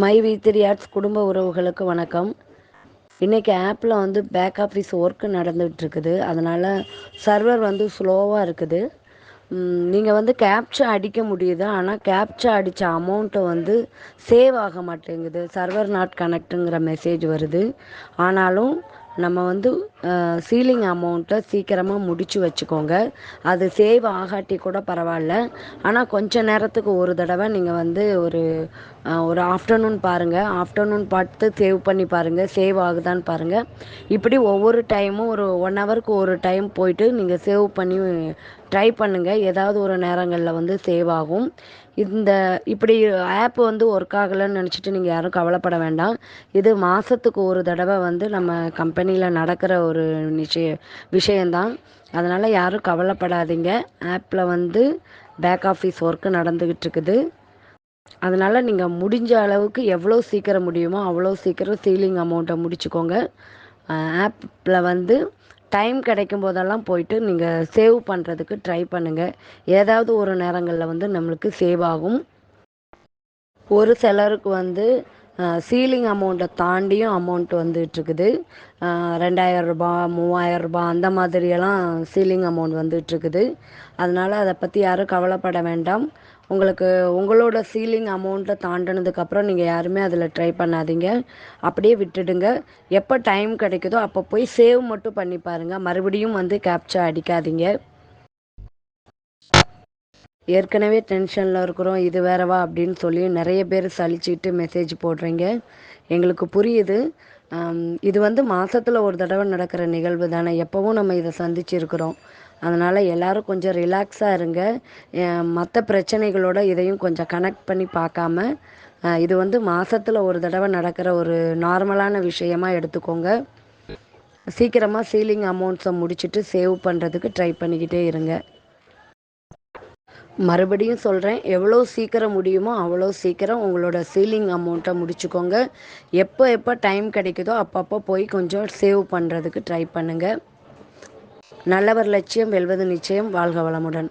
My we three arts குடும்ப உறவுகளுக்கு வணக்கம். இன்றைக்கி ஆப்பில் வந்து பேக் ஆஃபீஸ் ஒர்க்கு நடந்துகிட்ருக்குது அதனால் சர்வர் வந்து ஸ்லோவாக இருக்குது. நீங்கள் வந்து கேப்ச்சா அடிக்க முடியுது. ஆனால் கேப்ச்சா அடித்த அமௌண்ட்டை வந்து சேவ் ஆக மாட்டேங்குது. சர்வர் நாட் கனெக்ட்டுங்கிற மெசேஜ் வருது. ஆனாலும் நம்ம வந்து சீலிங் அமௌண்ட்டை சீக்கிரமாக முடித்து வச்சுக்கோங்க. அது சேவ் ஆகாட்டி கூட பரவாயில்ல. ஆனால் கொஞ்ச நேரத்துக்கு ஒரு தடவை நீங்கள் வந்து ஒரு ஒரு ஆஃப்டர்நூன் பாருங்கள் ஆஃப்டர்நூன் பார்த்து சேவ் பண்ணி பாருங்கள் சேவ் ஆகுதான்னு பாருங்கள் இப்படி ஒவ்வொரு டைமும் ஒரு ஒன் ஹவருக்கு ஒரு டைம் போயிட்டு நீங்கள் சேவ் பண்ணி ட்ரை பண்ணுங்கள் ஏதாவது ஒரு நேரங்களில் வந்து சேவ் ஆகும் இந்த இப்படி ஆப் வந்து ஒர்க் ஆகலைன்னு நினச்சிட்டு நீங்கள் யாரும் கவலைப்பட வேண்டாம். இது மாதத்துக்கு ஒரு தடவை வந்து நம்ம கம்பெனியில் நடக்கிற ஒரு நிச்சய விஷயந்தான் அதனால் யாரும் கவலைப்படாதீங்க. ஆப்பில் வந்து பேக் ஆஃபீஸ் ஒர்க்கு நடந்துக்கிட்டு இருக்குது அதனால் நீங்கள் முடிஞ்ச அளவுக்கு எவ்வளோ சீக்கிரம் முடியுமோ அவ்வளோ சீக்கிரம் சீலிங் அமௌண்ட்டை முடிச்சுக்கோங்க. ஆப்பில் வந்து டைம் கிடைக்கும் போதெல்லாம் போயிட்டு நீங்கள் சேவ் பண்ணுறதுக்கு ட்ரை பண்ணுங்கள் ஏதாவது ஒரு நேரங்களில் வந்து நம்மளுக்கு சேவ் ஆகும். ஒரு சிலருக்கு வந்து சீலிங் அமௌண்ட்டை தாண்டியும் அமௌண்ட் வந்துட்டுருக்குது. ரெண்டாயிரம் ரூபா மூவாயிரம் ரூபா அந்த மாதிரியெல்லாம் சீலிங் அமௌண்ட் வந்துட்டுருக்குது. அதனால் அதை பற்றி யாரும் கவலைப்பட வேண்டாம். உங்களுக்கு உங்களோட சீலிங் அமௌண்ட்டை தாண்டினதுக்கப்புறம் நீங்கள் யாருமே அதில் ட்ரை பண்ணாதீங்க. அப்படியே விட்டுடுங்க. எப்போ டைம் கிடைக்குதோ அப்போ போய் சேவ் மட்டும் பண்ணி பாருங்கள் மறுபடியும் வந்து கேப்ச்சா அடிக்காதீங்க. ஏற்கனவே டென்ஷனில் இருக்கிறோம் இது வேறவா அப்படின்னு சொல்லி நிறைய பேர் சலிச்சுட்டு மெசேஜ் போடுறீங்க. எங்களுக்கு புரியுது. இது வந்து மாதத்தில் ஒரு தடவை நடக்கிற நிகழ்வு தானே. எப்போவும் நம்ம இதை சந்திச்சிருக்கிறோம். அதனால் எல்லோரும் கொஞ்சம் ரிலாக்ஸாக இருங்க. மற்ற பிரச்சனைகளோட இதையும் கொஞ்சம் கனெக்ட் பண்ணி பார்க்காம இது வந்து மாதத்தில் ஒரு தடவை நடக்கிற ஒரு நார்மலான விஷயமா எடுத்துக்கோங்க. சீக்கிரமாக சீலிங் அமௌண்ட்ஸை முடிச்சுட்டு சேவ் பண்ணுறதுக்கு ட்ரை பண்ணிக்கிட்டே இருங்க. மறுபடியும் சொல்கிறேன் எவ்வளோ சீக்கிரம் முடியுமோ அவ்வளோ சீக்கிரம் உங்களோட சீலிங் அமௌண்ட்டை முடிச்சுக்கோங்க. எப்போ எப்போ டைம் கிடைக்குதோ அப்பப்போ போய் கொஞ்சம் சேவ் பண்ணுறதுக்கு ட்ரை பண்ணுங்கள் நல்லவர் லட்சியம் வெல்வது நிச்சயம். வாழ்க வளமுடன்.